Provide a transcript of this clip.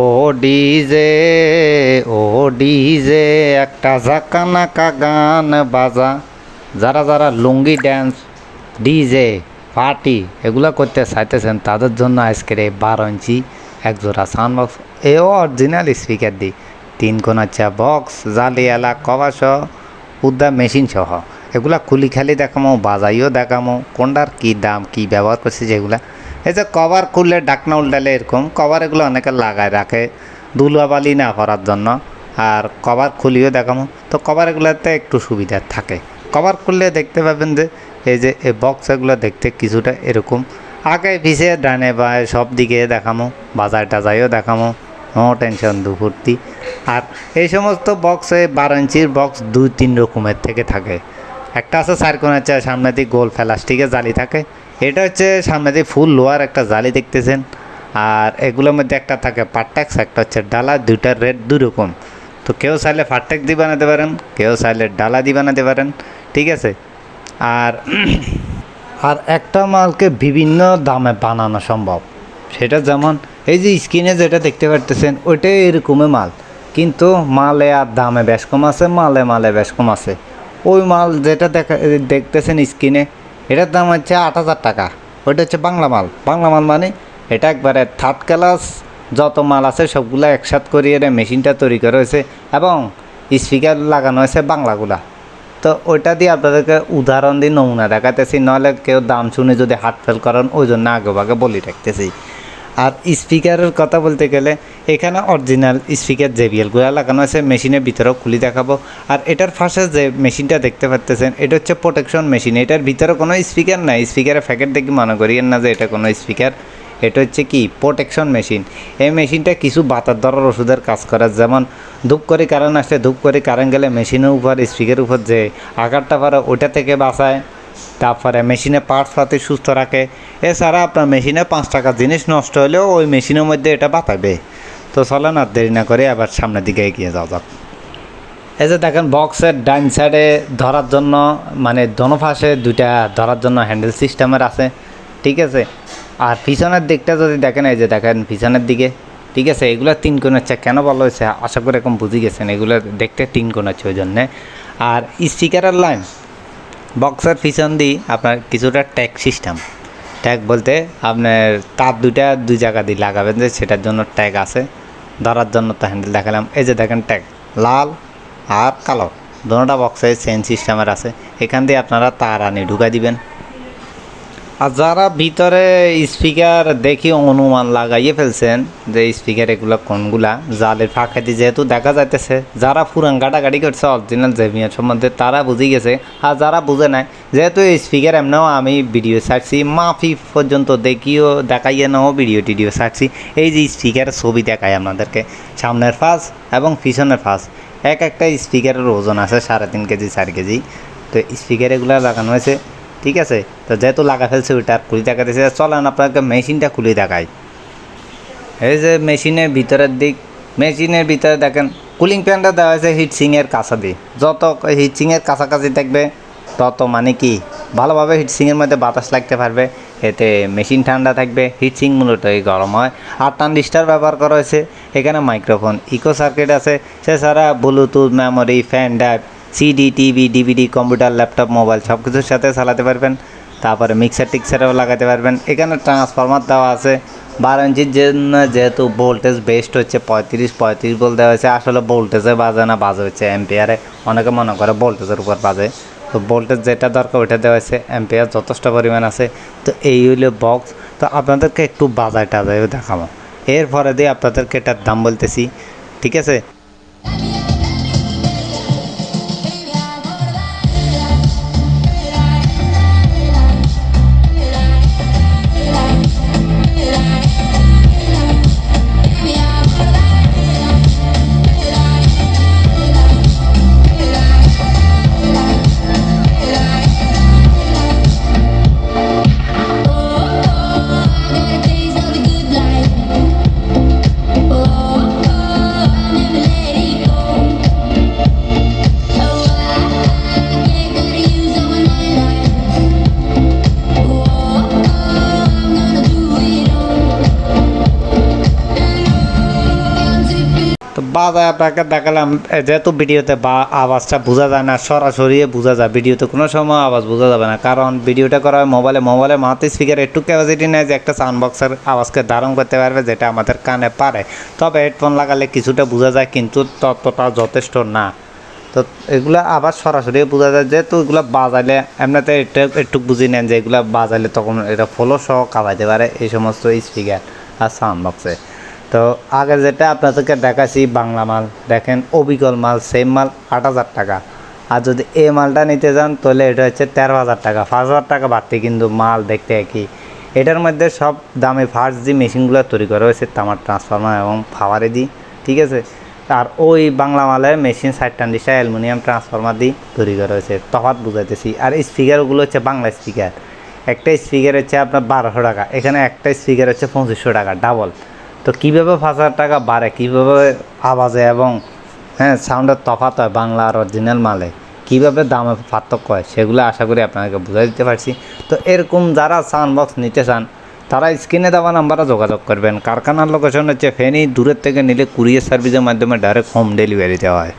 ও DJ ও DJ, একটা জাকানাকা গান বাজা। যারা যারা লুঙ্গি ড্যান্স ডিজে, পার্টি এগুলো করতে চাইতেছেন, তাদের জন্য আজকের এই বারো ইঞ্চি এক জোড়া সাউন্ড বক্স এও অরিজিনাল স্পিকার দি। তিন কোনাচ্ছা বক্স জালিয়ালা কবাস উদ্যা মেশিন সহ। এগুলা খুলি খালি দেখামো, বাজাইও দেখামো, কোনটার কী দাম, কী ব্যবহার করছে, যেগুলা এই যে কভার খুললে ডাকনা উল্টালে এরকম, কভার এগুলো অনেকে লাগায় রাখে ধুলাবালি না করার জন্য। আর কভার খুলিও দেখামো, তো কভার এগুলোতে একটু সুবিধা থাকে। কভার খুললে দেখতে পাবেন যে, এই যে এই বক্স এগুলো দেখতে কিছুটা এরকম। আগে পিছিয়ে ডানে বায়ে সব দিকে দেখামো, বাজার টাজাইও দেখামো, নো টেনশন দুপুর্তি আর এই সমস্ত বক্সে বারো ইঞ্চির বক্স দুই তিন রকমের থেকে থাকে। একটা আছে চার কোণের চেয়ে সামনে দিয়ে গোল প্লাস্টিকের জালি থাকে। এটা হচ্ছে সামনে দিয়ে ফুল লোহার একটা জালি দেখতেছেন। আর এগুলোর মধ্যে একটা থাকে পারট্যাক্স একটা হচ্ছে ডালা দুইটার রেট দুই রকম তো কেউ চাইলে ফারটেক্স দিয়ে বানাতে পারেন, কেউ চাইলে ডালা দিয়ে বানাতে পারেন, ঠিক আছে? আর আর একটা মালকে বিভিন্ন দামে বানানো সম্ভব। সেটা যেমন এই যে স্ক্রিনে যেটা দেখতে পারতেছেন, ওইটাই এরকমই মাল। কিন্তু মালে আর দামে বেশ কম আছে, মালে মালে বেশ কম আছে। ওই মাল যেটা দেখা দেখতেছেন স্ক্রিনে, এটার দাম হচ্ছে আট হাজার টাকা। ওইটা হচ্ছে বাংলা মাল। বাংলা মাল মানে এটা একবারে থার্ড ক্লাস যত মাল আছে সবগুলো একসাথ করিয়ে মেশিনটা তৈরি করা হয়েছে এবং স্পিকার লাগানো হয়েছে বাংলাগুলা। তো ওইটা দিয়ে আপনাদেরকে উদাহরণ দিয়ে নমুনা দেখাতেছি নাহলে কেউ দাম শুনে যদি হার্ট ফেল করেন, ওই জন্য আগে ভাগে বলি রাখতেছি। আর স্পিকারের কথা বলতে গেলে, এখানে অরিজিনাল স্পিকার জেবিএলগুলো লাগানো আছে মেশিনের ভিতরেও খুলি দেখাবো। আর এটার ফার্স্টে যে মেশিনটা দেখতে পাচ্তেছেন এটা হচ্ছে প্রোটেকশন মেশিন এটার ভিতরে কোনো স্পিকার নাই। স্পিকারের প্যাকেট দেখি মনে করিয়েন না যে এটা কোনো স্পিকার এটা হচ্ছে কি? প্রোটেকশন মেশিন এই মেশিনটা কিছু বাতার ধরার ওষুধের কাজ করে। যেমন ধূপ করে কারেন্ট আসলে, ধূপ করে কারেন্ট গেলে মেশিনের উপর স্পিকারের উপর যে আঘাতটা পারে ওটা থেকে বাঁচায়। তারপরে মেশিনে পার্টস পাতি সুস্থ রাখে এছাড়া আপনার মেশিনে পাঁচ টাকার জিনিস নষ্ট হলেও ওই মেশিনের মধ্যে এটা বাতাবে তো চলেন আর দেরি না করে আবার সামনের দিকে এগিয়ে যাওয়া যাক। এই যে দেখেন বক্সের ডাইন সাইডে ধরার জন্য মানে দোনো পাশে দুইটা ধরার জন্য হ্যান্ডেল সিস্টেমের আছে। ঠিক আছে? আর পিছনের দিকটা যদি দেখেন, এই যে দেখেন পিছনের দিকে। ঠিক আছে? এগুলো তিন কোণ হচ্ছে। কেন বলা হয়েছে? আশা করি এরকম বুঝে গেছেন। এগুলো দেখতে তিন কোণ হচ্ছে ওই জন্যে। আর স্পিকারের লাইন বক্সের পিছন দিয়ে আপনার কিছুটা ট্যাগ সিস্টেম। ট্যাগ বলতে আপনার তার দুইটা দুই জায়গা দিয়ে লাগাবেন যে সেটার জন্য ট্যাগ আছে, ধরার জন্য তো হ্যান্ডেল দেখালাম। এই যে দেখেন ট্যাগ, লাল আর কালো, দোনোটা বক্সে চেন সিস্টেমের আছে। এখান দিয়ে আপনারা তার আনি ঢুকাই দিবেন। আর যারা ভিতরে স্পিকার দেখি অনুমান লাগাইয়ে ফেলছেন যে স্পিকার এগুলো কোনগুলা, জালের ফাঁকা দিয়ে যেহেতু দেখা যাইতেছে, যারা পুরান গাড়াগাড়ি করছে অরিজিনাল জেমিয়ার সম্বন্ধে তারা বুঝে গেছে, আর যারা বুঝে নাই, যেহেতু স্পিকার এমনিও আমি ভিডিও ছাড়ছি, মাফি পর্যন্ত দেখিও দেখাইয়ে নাও, ভিডিও টিডিও ছাড়ছি, এই যে স্পিকারের ছবি দেখায় আপনাদেরকে, সামনের ফাঁস এবং পিছনের ফাঁস এক একটা স্পিকারের ওজন আছে সাড়ে তিন কেজি, চার কেজি, তো স্পিকার এগুলো লাগানো হয়েছে। ঠিক আছে? তো যেহেতু লাগা ফেলছে ওইটা খুলে দেখাতেছে। চলেন আপনাকে মেশিনটা খুলে দেখাই। এই যে মেশিনের ভিতরের দিক, মেশিনের ভিতরে দেখেন কুলিং ফ্যানটা দেওয়া হয়েছে হিটসিংয়ের দিয়ে যত হিটসিংয়ের কাছাকাছি থাকবে তত মানে কি? ভালোভাবে হিটসিংয়ের মধ্যে বাতাস লাগতে পারবে। এতে মেশিন ঠান্ডা থাকবে হিটসিং মূলত এই গরম হয়। আর ট্রানজিস্টার ব্যবহার করা হয়েছে। এখানে মাইক্রোফোন ইকো সার্কিট আছে। সে সেছাড়া Bluetooth memory pen drive CD TV DVD computer laptop mobile সব কিছুর সাথে চালাতে পারবেন। তারপরে মিক্সার টিক্সারও লাগাতে পারবেন। এখানে ট্রান্সফরমার দেওয়া আছে। বারো ইঞ্চির জন্য যেহেতু ভোল্টেজ বেস্ট হচ্ছে, পঁয়ত্রিশ পঁয়ত্রিশ বল দেওয়া হয়েছে। আসলে ভোল্টেজে বাজে না, বাজে হচ্ছে এম্পিয়ারে অনেকে মনে করে ভোল্টেজের উপর বাজে। তো ভোল্টেজ যেটা দরকার, ওইটা দেওয়া হয়েছে। এম্পিয়ার যথেষ্ট পরিমাণ আছে। তো এই হইল বক্স তো আপনাদেরকে একটু বাজার টাজায়ও দেখাবো। এরপরে দিয়ে আপনাদেরকে এটার দাম বলতেছি। ঠিক আছে? বাজায় আপনাকে দেখালাম যেহেতু ভিডিওতে বা আওয়াজটা বোঝা যায় না, সরাসরি বোঝা যায়, ভিডিওতে কোনো সময় আওয়াজ বোঝা যাবে না। কারণ ভিডিওটা করা হয় মোবাইলে মোবাইলে মাথায় স্পিকার একটু ক্যাপাসিটি নেয় যে একটা সাউন্ড বক্সের আওয়াজকে ধারণ করতে পারবে, যেটা আমাদের কানে পারে। তবে হেডফোন লাগালে কিছুটা বোঝা যায়, কিন্তু ততটা যথেষ্ট না। তো এগুলা আবার সরাসরি বোঝা যায়, যেহেতু এগুলো বাজাইলে এমনিতে এটা একটু বুঝি নেন যে এগুলো বাজাইলে তখন এটা ফলো সহ কাবাইতে পারে এই সমস্ত স্পিকার আর সাউন্ড বক্সে তো আগে যেটা আপনাদেরকে দেখাচ্ছি বাংলা মাল, দেখেন অবিকল মাল সেম মাল আট হাজার টাকা। আর যদি এই মালটা নিতে যান, তাহলে এটা হচ্ছে তেরো হাজার টাকা। পাঁচ হাজার টাকা বাড়তি কিন্তু মাল দেখতে একই। এটার মধ্যে সব দামে ফার্স্ট যে মেশিনগুলো তৈরি করা হয়েছে, তামার ট্রান্সফর্মার এবং ফাওয়ারে দিই, ঠিক আছে? আর ওই বাংলা মালে মেশিন ষাট টান্ডিসা অ্যালুমিনিয়াম ট্রান্সফর্মার দিয়ে তৈরি করা হয়েছে। তফাত বুঝাইতেছি। আর স্পিকারগুলো হচ্ছে বাংলা স্পিকার একটা স্পিকার হচ্ছে আপনার বারোশো টাকা। এখানে একটা স্পিকার হচ্ছে পঁচিশশো টাকা ডাবল তো কীভাবে হাজার টাকা বাড়ে, কীভাবে আওয়াজে এবং হ্যাঁ সাউন্ডের তফাত হয় বাংলা আর অরিজিনাল মালে, কীভাবে দামে পার্থক্য হয়, সেগুলো আশা করি আপনাকে বুঝাই দিতে পারছি। তো এরকম যারা সাউন্ড বক্স নিতে চান, তারা স্ক্রিনে দেওয়া নাম্বারে যোগাযোগ করবেন। কারখানার লোকেশন হচ্ছে ফেনি, দূরের থেকে নিলে কুরিয়ার সার্ভিসের মাধ্যমে ডাইরেক্ট হোম ডেলিভারি দেওয়া হয়।